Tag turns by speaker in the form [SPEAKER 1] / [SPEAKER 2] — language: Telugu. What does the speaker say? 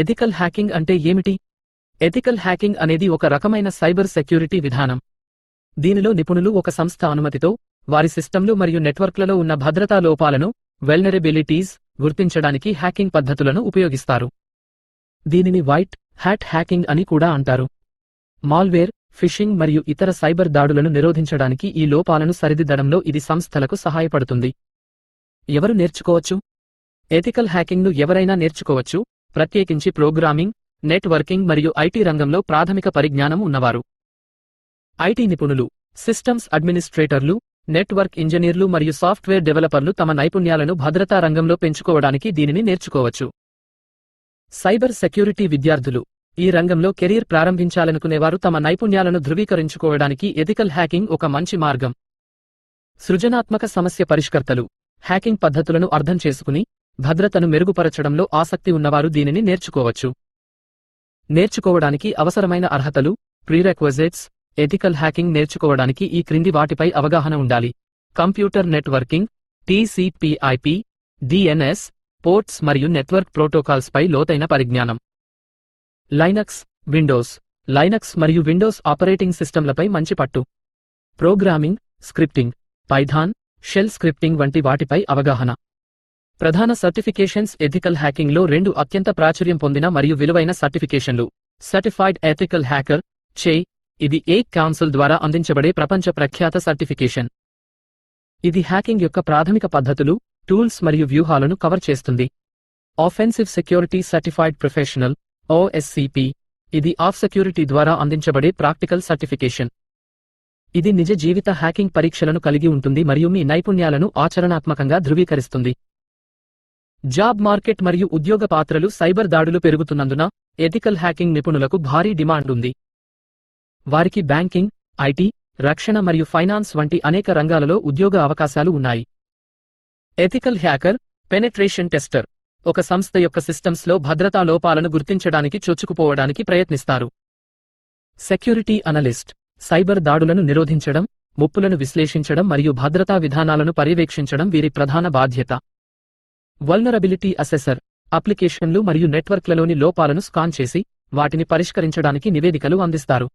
[SPEAKER 1] ఎథికల్ హ్యాకింగ్ అంటే ఏమిటి? ఎథికల్ హ్యాకింగ్ అనేది ఒక రకమైన సైబర్ సెక్యూరిటీ విధానం. దీనిలో నిపుణులు ఒక సంస్థ అనుమతితో వారి సిస్టమ్లు మరియు నెట్వర్క్లలో ఉన్న భద్రతా లోపాలను వెల్నరబిలిటీస్ గుర్తించడానికి హ్యాకింగ్ పద్ధతులను ఉపయోగిస్తారు. దీనిని వైట్ హ్యాట్ హ్యాకింగ్ అని కూడా అంటారు. మాల్వేర్ ఫిషింగ్ మరియు ఇతర సైబర్ దాడులను నిరోధించడానికి ఈ లోపాలను సరిదిద్దడంలో ఇది సంస్థలకు సహాయపడుతుంది. ఎవరు నేర్చుకోవచ్చు? ఎథికల్ హ్యాకింగ్ను ఎవరైనా నేర్చుకోవచ్చు? ప్రత్యేకించి ప్రోగ్రామింగ్ నెట్వర్కింగ్ మరియు ఐటీ రంగంలో ప్రాథమిక పరిజ్ఞానం ఉన్నవారు. ఐటీ నిపుణులు సిస్టమ్స్ అడ్మినిస్ట్రేటర్లు నెట్వర్క్ ఇంజనీర్లు మరియు సాఫ్ట్వేర్ డెవలపర్లు తమ నైపుణ్యాలను భద్రతా రంగంలో పెంచుకోవడానికి దీనిని నేర్చుకోవచ్చు. సైబర్ సెక్యూరిటీ విద్యార్థులు ఈ రంగంలో కెరీర్ ప్రారంభించాలనుకునేవారు తమ నైపుణ్యాలను ధృవీకరించుకోవడానికి ఎథికల్ హ్యాకింగ్ ఒక మంచి మార్గం. సృజనాత్మక సమస్య పరిష్కర్తలు హ్యాకింగ్ పద్ధతులను అర్థం చేసుకుని భద్రతను మెరుగుపరచడంలో ఆసక్తి ఉన్నవారు దీనిని నేర్చుకోవచ్చు. నేర్చుకోవడానికి అవసరమైన అర్హతలు ప్రీరెక్వజెట్స్ ఎథికల్ హ్యాకింగ్ నేర్చుకోవడానికి ఈ క్రింది వాటిపై అవగాహన ఉండాలి. Computer networking TCP IP DNS ports మరియు నెట్వర్క్ ప్రోటోకాల్స్ పై లోతైన పరిజ్ఞానం. లైనక్స్ విండోస్ లైనక్స్ మరియు విండోస్ ఆపరేటింగ్ సిస్టంలపై మంచి పట్టు. Programming scripting Python shell scripting వంటి వాటిపై అవగాహన. ప్రధాన సర్టిఫికేషన్స్ ఎథికల్ హ్యాకింగ్లో రెండు అత్యంత ప్రాచుర్యం పొందిన మరియు విలువైన సర్టిఫికేషన్లు. సర్టిఫైడ్ ఎథికల్ హ్యాకర్ చే ఇది ఏ కౌన్సిల్ ద్వారా అందించబడే ప్రపంచ ప్రఖ్యాత సర్టిఫికేషన్. ఇది హ్యాకింగ్ యొక్క ప్రాథమిక పద్ధతులు టూల్స్ మరియు వ్యూహాలను కవర్ చేస్తుంది. Offensive security certified professional OSCP ఇది ఆఫ్ సెక్యూరిటీ ద్వారా అందించబడే ప్రాక్టికల్ సర్టిఫికేషన్. ఇది నిజ జీవిత హ్యాకింగ్ పరీక్షలను కలిగి ఉంటుంది మరియు మీ నైపుణ్యాలను ఆచరణాత్మకంగా ధృవీకరిస్తుంది. జాబ్ మార్కెట్ మరియు ఉద్యోగ పాత్రలు సైబర్ దాడులు పెరుగుతున్నందున ఎథికల్ హ్యాకింగ్ నిపుణులకు భారీ డిమాండ్ ఉంది. వారికి బ్యాంకింగ్ ఐటీ రక్షణ మరియు ఫైనాన్స్ వంటి అనేక రంగాలలో ఉద్యోగ అవకాశాలు ఉన్నాయి. ఎథికల్ హ్యాకర్ పెనెట్రేషన్ టెస్టర్ ఒక సంస్థ యొక్క సిస్టమ్స్లో భద్రతా లోపాలను గుర్తించడానికి చొచ్చుకుపోవడానికి ప్రయత్నిస్తారు. సెక్యూరిటీ అనలిస్ట్ సైబర్ దాడులను నిరోధించడం ముప్పులను విశ్లేషించడం మరియు భద్రతా విధానాలను పర్యవేక్షించడం వీరి ప్రధాన బాధ్యత. వల్నరబిలిటీ అసెసర్ అప్లికేషన్లు మరియు నెట్వర్క్లలోని లోపాలను స్కాన్ చేసి వాటిని పరిష్కరించడానికి నివేదికలు అందిస్తారు.